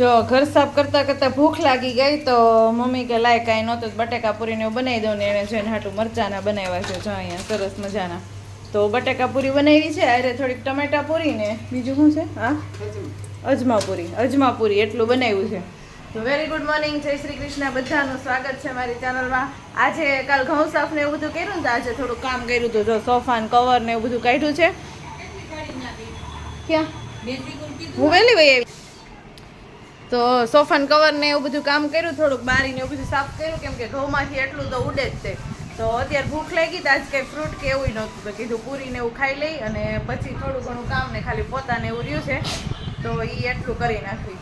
જો ઘર સાફ કરતાં કરતાં ભૂખ લાગી ગઈ તો મમ્મી કે લાય કાંઈ નહોતું બટેકા પૂરીને એવું બનાવી દઉં ને એણે જોઈને હાટું મરચાના બનાવ્યા છે. જો અહીંયા સરસ મજાના. તો બટેકા પૂરી બનાવી છે અરે થોડીક ટમેટા પૂરી ને બીજું શું છે? હા? અજમા પૂરી અજમા પૂરી એટલું બનાવ્યું છે. તો વેરી ગુડ મોર્નિંગ જય શ્રી કૃષ્ણ. બધાનું સ્વાગત છે મારી ચેનલમાં આજે કાલ ઘઉં સાફ ને એવું બધું કર્યું ને આજે થોડું કામ કર્યું હતું. જો સોફાન કવર ને એવું બધું કાઢ્યું છે. ક્યાં? હું વહેલી વહી આવી. તો સોફા કવર ને એવું બધું કામ કર્યું થોડુંક બારી ને એવું બધું સાફ કર્યું કેમ કે ઘઉંમાંથી એટલું તો ઉડે જ તે તો અત્યારે ભૂખ લાગી તો આજ કંઈ ફ્રૂટ કે એવું નહોતું તો કીધું પૂરી ને એવું ખાઈ લઈ અને પછી થોડું ઘણું કામ ને ખાલી પોતાને એવું રહ્યું છે. તો એ એટલું કરી નાખી.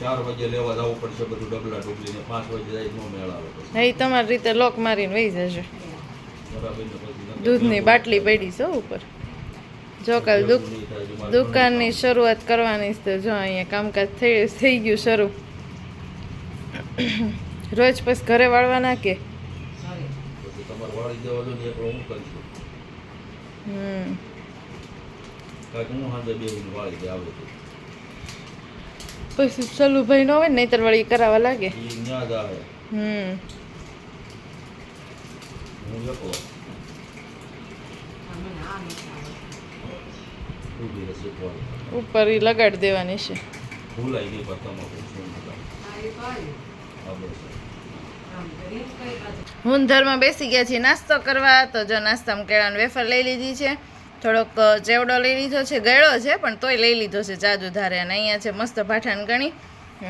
ચાર વાગે લેવા જવું પડશે બધું ડબલા ડુબલીને પાંચ વાગે જાય નો મેળ આવે એ તમારી રીતે લોક મારીને વહી જશે દૂધની બાટલી પડી છે ઉપર. જો કાલ દુકાનની શરૂઆત કરવાની છે જો અહીંયા કામકાજ થઈ થઈ ગયું શરૂ. રોજ પછી ઘરે વાળવાના કે? હમ. પછી હું ભાઈ નો હોય નહીતર વળી કરાવવા લાગે. હમ. ઉપર ઈ લગાડી દેવાની છે. ભૂલાય નહીં છે હું ધરમાં બેસી ગયા છીએ નાસ્તો કરવા. તો જો નાસ્તામાં કેળાનો વેફર લઈ લીધી છે. થોડોક ચેવડો લઈ લીધો છે ગળ્યો છે પણ તોય લઈ લીધો છે જાદુ ધારે. અને અહીંયા છે મસ્ત ભાઠાન ગણી.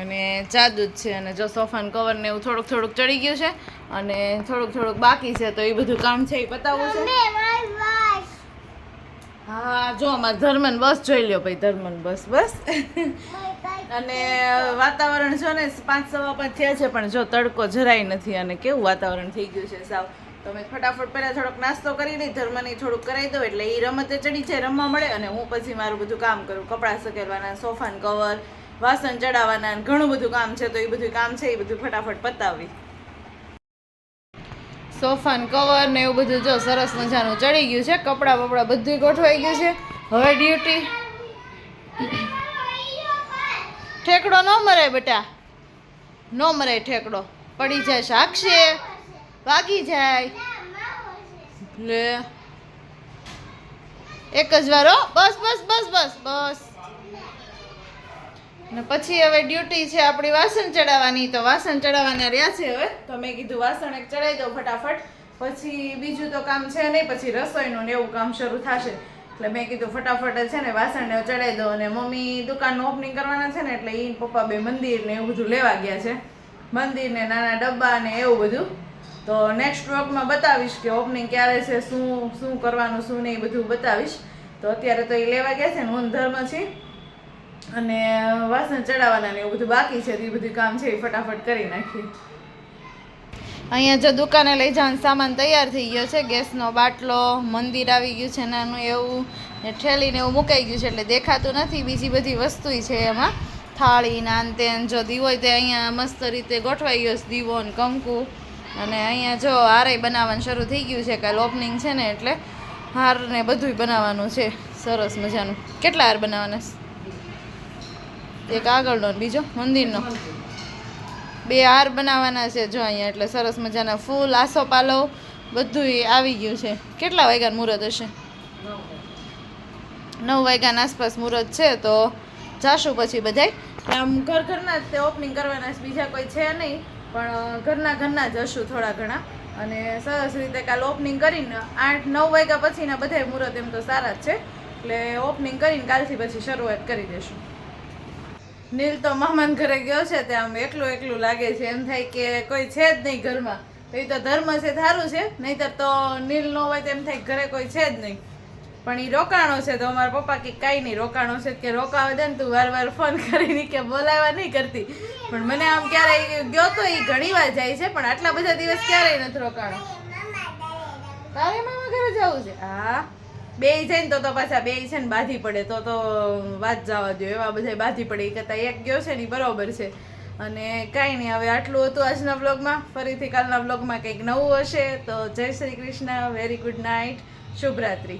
અને ચાદુ જ છે. અને જો સોફાન કવર ને એવું થોડુંક થોડુંક ચડી ગયું છે. અને થોડુંક થોડુંક બાકી છે તો એ બધું કામ છે એ પતાવવું છે. હા, જો અમારે ધર્મન બસ જોઈ લ્યો ભાઈ, ધર્મન બસ બસ. અને વાતાવરણ જો ને પાંચ સવા પાંચ થયા છે, પણ જો તડકો જરાય નથી અને કેવું વાતાવરણ થઈ ગયું છે સાવ. તમે ફટાફટ પહેલાં થોડોક નાસ્તો કરી લઈ, ધર્મને થોડુંક કરાવી દઉં, એટલે એ રમતે ચડી જાય, રમવા મળે, અને હું પછી મારું બધું કામ કરું. કપડાં સકેલવાના સોફાન કવર, વાસણ ચડાવવાના ઘણું બધું કામ છે, તો એ બધું કામ છે, એ બધું ફટાફટ પતાવી. સોફાન કવર ને એવું બધું જો સરસ મજાનું ચડી ગયું છે. કપડાં બપડા બધું ગોઠવાઈ ગયું છે. હવે ડ્યુટી ઠેકડો ન મરાય બેટા. ન મરાય ઠેકડો. પડી જાય શાકશે વાગી જાય. લે. એક જ વાર બસ બસ બસ બસ બસ. ને પછી હવે ડ્યુટી છે આપણી વાસણ ચડાવવાની. તો વાસણ ચડાવવાના રહ્યા છે હવે. તો મેં કીધું વાસણ એક ચડાવી દઉં ફટાફટ. પછી બીજું તો કામ છે નહીં, પછી રસોઈનું ને એવું કામ શરૂ થશે. એટલે મેં કીધું ફટાફટ છે ને વાસણને ચડાવી દઉં. અને મમ્મી દુકાનનું ઓપનિંગ કરવાના છે ને, એટલે એ પપ્પા બે મંદિર ને એવું બધું લેવા ગયા છે. મંદિર ને નાના ડબ્બા ને એવું બધું. તો નેક્સ્ટ વ્લોગમાં બતાવીશ કે ઓપનિંગ ક્યારે છે, શું શું કરવાનું, શું નહીં બધું બતાવીશ. તો અત્યારે તો એ લેવા ગયા છે ને, હું ધર્મ છે. અને વાસણ ચડાવવાના ને એવું બધું બાકી છે એ બધું કામ છે એ ફટાફટ કરી નાખીએ. અહીંયા જો દુકાને લઈ જવાનો સામાન તૈયાર થઈ ગયો છે, ગેસનો બાટલો, મંદિર આવી ગયું છે નાનું એવું, ને ઠેલીને એવું મુકાઈ ગયું છે, એટલે દેખાતું નથી બીજી બધી વસ્તુ છે એમાં. થાળી નાન તેન જો દીવો તે અહીંયા મસ્ત રીતે ગોઠવાઈ ગયો છે, દીવો ને કંકુ અને અહીંયા જો હારે બનાવવાનું શરૂ થઈ ગયું છે, કાલ ઓપનિંગ છે ને એટલે હાર ને બધુંય બનાવવાનું છે, સરસ મજાનું. કેટલા હાર બનાવવાના એક આગળનો બીજો, મંદિરનો. બે હાર બનાવવાના છે જો અહીંયા, એટલે સરસ મજાના ફૂલ આસોપાલો બધું આવી ગયું છે. કેટલા વાગ્યાનું મુહૂર્ત હશે? નવ વાગ્યાના આસપાસ મુહૂર્ત છે, તો જાશું પછી બધાય. આમ ઘર ઘરના જ તે ઓપનિંગ કરવાના છે, બીજા કોઈ છે નહીં, પણ ઘરના ઘરના જશું થોડા ઘણા. અને સરસ રીતે કાલ ઓપનિંગ કરીને આઠ, નવ વાગ્યા પછીના બધાય મુહૂર્ત એમ તો સારા જ છે. એટલે ઓપનિંગ કરીને કાલથી પછી શરૂઆત કરી દઈશું નીલ તો મહેમાન ઘરે ગયો છે તે આમ એકલું એકલું લાગે છે. એમ થાય કે કોઈ છે જ નહીં ઘરમાં. તો એ તો ધર્મ છે સારું છે. નહીતર તો નીલ ન હોય તો એમ થાય ઘરે કોઈ છે જ નહીં. પણ એ રોકાણો છે તો અમારા પપ્પા કે કાંઈ નહીં, રોકાણો છે કે રોકાવા દે ને તું વાર વાર ફોન કરીને કે બોલાવવા નહીં કરતી. પણ મને આમ ક્યારેય ગયો તો એ ઘણી વાર જાય છે, પણ આટલા બધા દિવસ ક્યારેય નથી રોકાણો. તારે મામા ઘરે જવું છે? હા. બે જાય ને તો તો પાછા બે છે ને બાધી પડે, તો તો વાત જવા દો એવા બધા બાધી પડે એ કરતાં એક ગયો છે ને બરોબર છે. અને કાંઈ નહીં, હવે આટલું હતું આજના બ્લોગમાં ફરીથી કાલના બ્લોગમાં કંઈક નવું હશે. તો જય Shri Krishna very good night શુભરાત્રી.